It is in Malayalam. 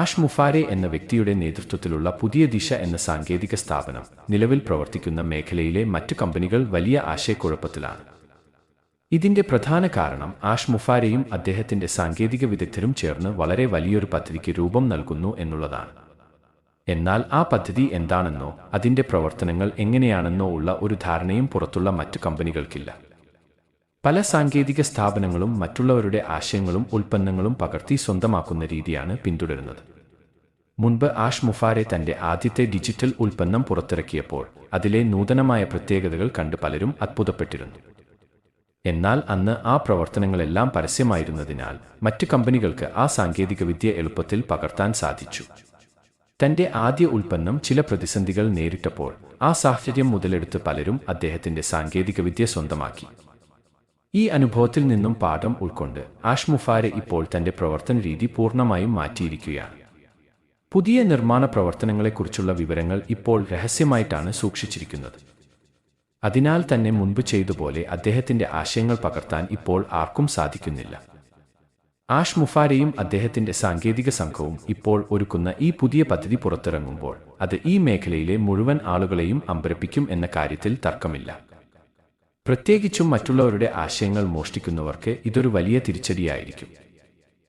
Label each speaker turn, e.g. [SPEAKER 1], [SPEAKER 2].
[SPEAKER 1] ആഷ് മുഫാരെ എന്ന വ്യക്തിയുടെ നേതൃത്വത്തിലുള്ള പുതിയ ദിശ എന്ന സാങ്കേതിക സ്ഥാപനം നിലവിൽ പ്രവർത്തിക്കുന്ന മേഖലയിലെ മറ്റു കമ്പനികൾ വലിയ ആശയക്കുഴപ്പത്തിലാണ്. ഇതിന്റെ പ്രധാന കാരണം ആഷ് മുഫാരെയും അദ്ദേഹത്തിന്റെ സാങ്കേതിക വിദഗ്ധരും ചേർന്ന് വളരെ വലിയൊരു പദ്ധതിക്ക് രൂപം നൽകുന്നു എന്നുള്ളതാണ്. എന്നാൽ ആ പദ്ധതി എന്താണെന്നോ അതിന്റെ പ്രവർത്തനങ്ങൾ എങ്ങനെയാണെന്നോ ഉള്ള ഒരു ധാരണയും പുറത്തുള്ള മറ്റു കമ്പനികൾക്കില്ല. പല സാങ്കേതിക സ്ഥാപനങ്ങളും മറ്റുള്ളവരുടെ ആശയങ്ങളും ഉൽപ്പന്നങ്ങളും പകർത്തി സ്വന്തമാക്കുന്ന രീതിയാണ് പിന്തുടരുന്നത്. മുൻപ് ആഷ് മുഫാരെ തന്റെ ആദ്യത്തെ ഡിജിറ്റൽ ഉൽപ്പന്നം പുറത്തിറക്കിയപ്പോൾ അതിലെ നൂതനമായ പ്രത്യേകതകൾ കണ്ട് പലരും അത്ഭുതപ്പെട്ടിരുന്നു. എന്നാൽ അന്ന് ആ പ്രവർത്തനങ്ങളെല്ലാം പരസ്യമായിരുന്നതിനാൽ മറ്റു കമ്പനികൾക്ക് ആ സാങ്കേതികവിദ്യ എളുപ്പത്തിൽ പകർത്താൻ സാധിച്ചു. തന്റെ ആദ്യ ഉൽപ്പന്നം ചില പ്രതിസന്ധികൾ നേരിട്ടപ്പോൾ ആ സാഹചര്യം മുതലെടുത്ത് പലരും അദ്ദേഹത്തിന്റെ സാങ്കേതികവിദ്യ സ്വന്തമാക്കി. ഈ അനുഭവത്തിൽ നിന്നും പാഠം ഉൾക്കൊണ്ട് ആഷ്മുഫാരെ ഇപ്പോൾ തന്റെ പ്രവർത്തന രീതി പൂർണമായും മാറ്റിയിരിക്കുകയാണ്. പുതിയ നിർമ്മാണ പ്രവർത്തനങ്ങളെക്കുറിച്ചുള്ള വിവരങ്ങൾ ഇപ്പോൾ രഹസ്യമായിട്ടാണ് സൂക്ഷിച്ചിരിക്കുന്നത്. അതിനാൽ തന്നെ മുൻപ് ചെയ്തുപോലെ അദ്ദേഹത്തിന്റെ ആശയങ്ങൾ പകർത്താൻ ഇപ്പോൾ ആർക്കും സാധിക്കുന്നില്ല. ആഷ് മുഫാരയും അദ്ദേഹത്തിന്റെ സാങ്കേതിക സംഘവും ഇപ്പോൾ ഒരുക്കുന്ന ഈ പുതിയ പദ്ധതി പുറത്തിറങ്ങുമ്പോൾ അത് ഈ മേഖലയിലെ മുഴുവൻ ആളുകളെയും അമ്പരപ്പിക്കും എന്ന കാര്യത്തിൽ തർക്കമില്ല. പ്രത്യേകിച്ചും മറ്റുള്ളവരുടെ ആശയങ്ങൾ മോഷ്ടിക്കുന്നവർക്ക് ഇതൊരു വലിയ തിരിച്ചടിയായിരിക്കും.